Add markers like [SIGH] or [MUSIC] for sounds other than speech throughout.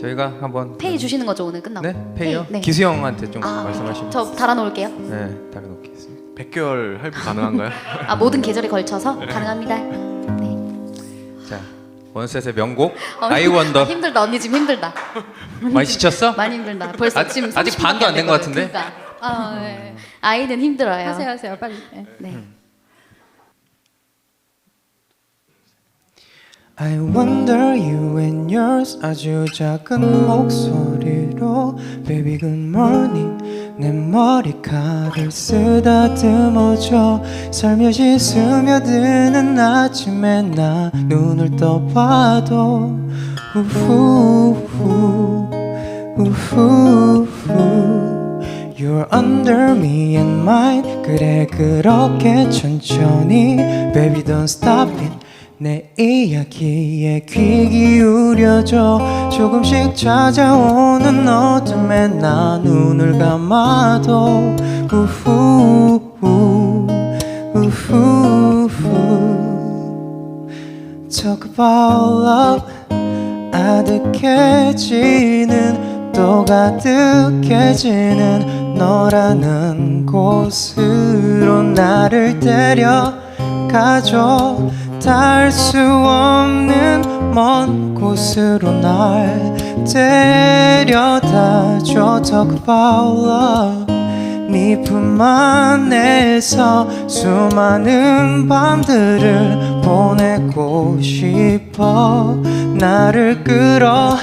저희가 한번 페이 주시는 거죠 오늘 끝나고? 네 페이요. 네. 기수 형한테 좀 아, 말씀하시면. 저 달아놓을게요. 네 달아놓겠습니다. 100개월 할부 가능한가요? 아 모든 계절에 걸쳐서 가능합니다. 네. 자 원셋의 명곡 어, 아이 원더 [LAUGHS] 힘들다 언니 지금 힘들다. [LAUGHS] 많이 지쳤어? 많이 힘들다. 벌써 아, 지금 아직 30분 반도 안된것. 같은데? 그러니까. 아, 네. 아이는 힘들어요. 하세요 하세요 빨리. 네. 네. I wonder you and yours 아주 작은 목소리로 Baby good morning 내 머리카락을 쓰다듬어줘 살며시 스며드는 아침에 나 눈을 떠봐도 우후후 우후후 You're under me and mine 그래 그렇게 천천히 Baby don't stop it 내 이야기에 귀 기울여줘. 조금씩 찾아오는 어둠에 나 눈을 감아도 우후후 우후후. Talk about love 아득해지는 또 가득해지는 너라는 곳으로 나를 데려가줘 닿을 수 없는 먼 곳으로 날 데려다줘 Talk about love 네 품 안에서 수많은 밤들을 보내고 싶어. 나를 끌어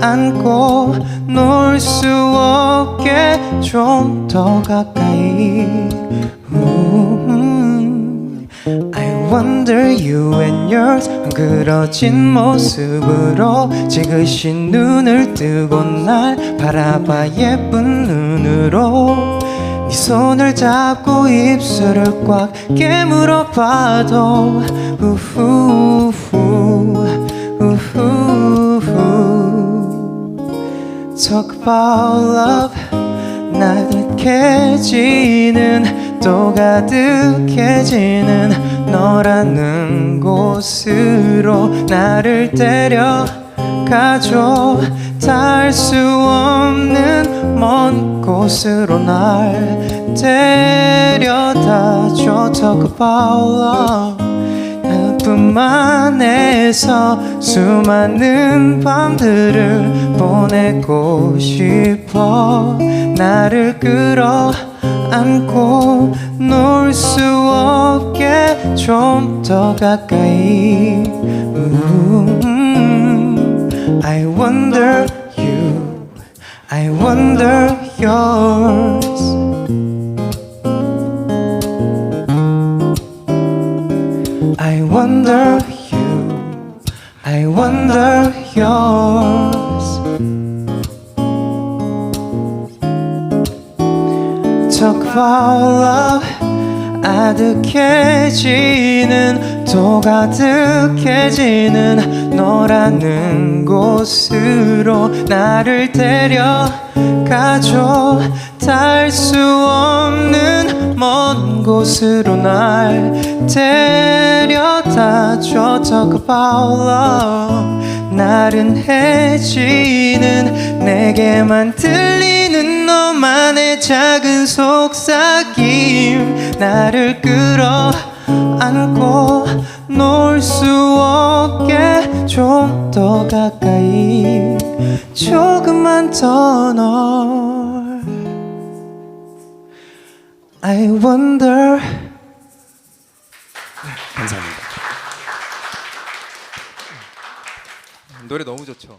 안고 놀 수 없게 좀 더 가까이 wonder you and yours 엉그러진 모습으로 지그시 눈을 뜨고 날 바라봐 예쁜 눈으로 네 손을 잡고 입술을 꽉 깨물어 봐도 우후후 우후후. Talk about love 나득해지는 또 가득해지는 너라는 곳으로 나를 데려가줘. 닿을 수 없는 먼 곳으로 날 데려다줘. Talk about love 안에서 수많은 밤들을 보내고 싶어. 나를 끌어 안고 놀 수 없게 좀 더 가까이. 음, I wonder you. I wonder yours I wonder yours. About love, 아득해지는 또 가득해지는 너라는 곳으로 나를 데려가줘 닿을 수 없는 먼 곳으로 날 데려다 줘 Talk about love 나른해지는 내게만 들리는 너만의 작은 속삭임. 나를 끌어 안고 놀 수 없게 좀 더 가까이 조금만 더널 I wonder 감사합니다. 노래 너무 좋죠.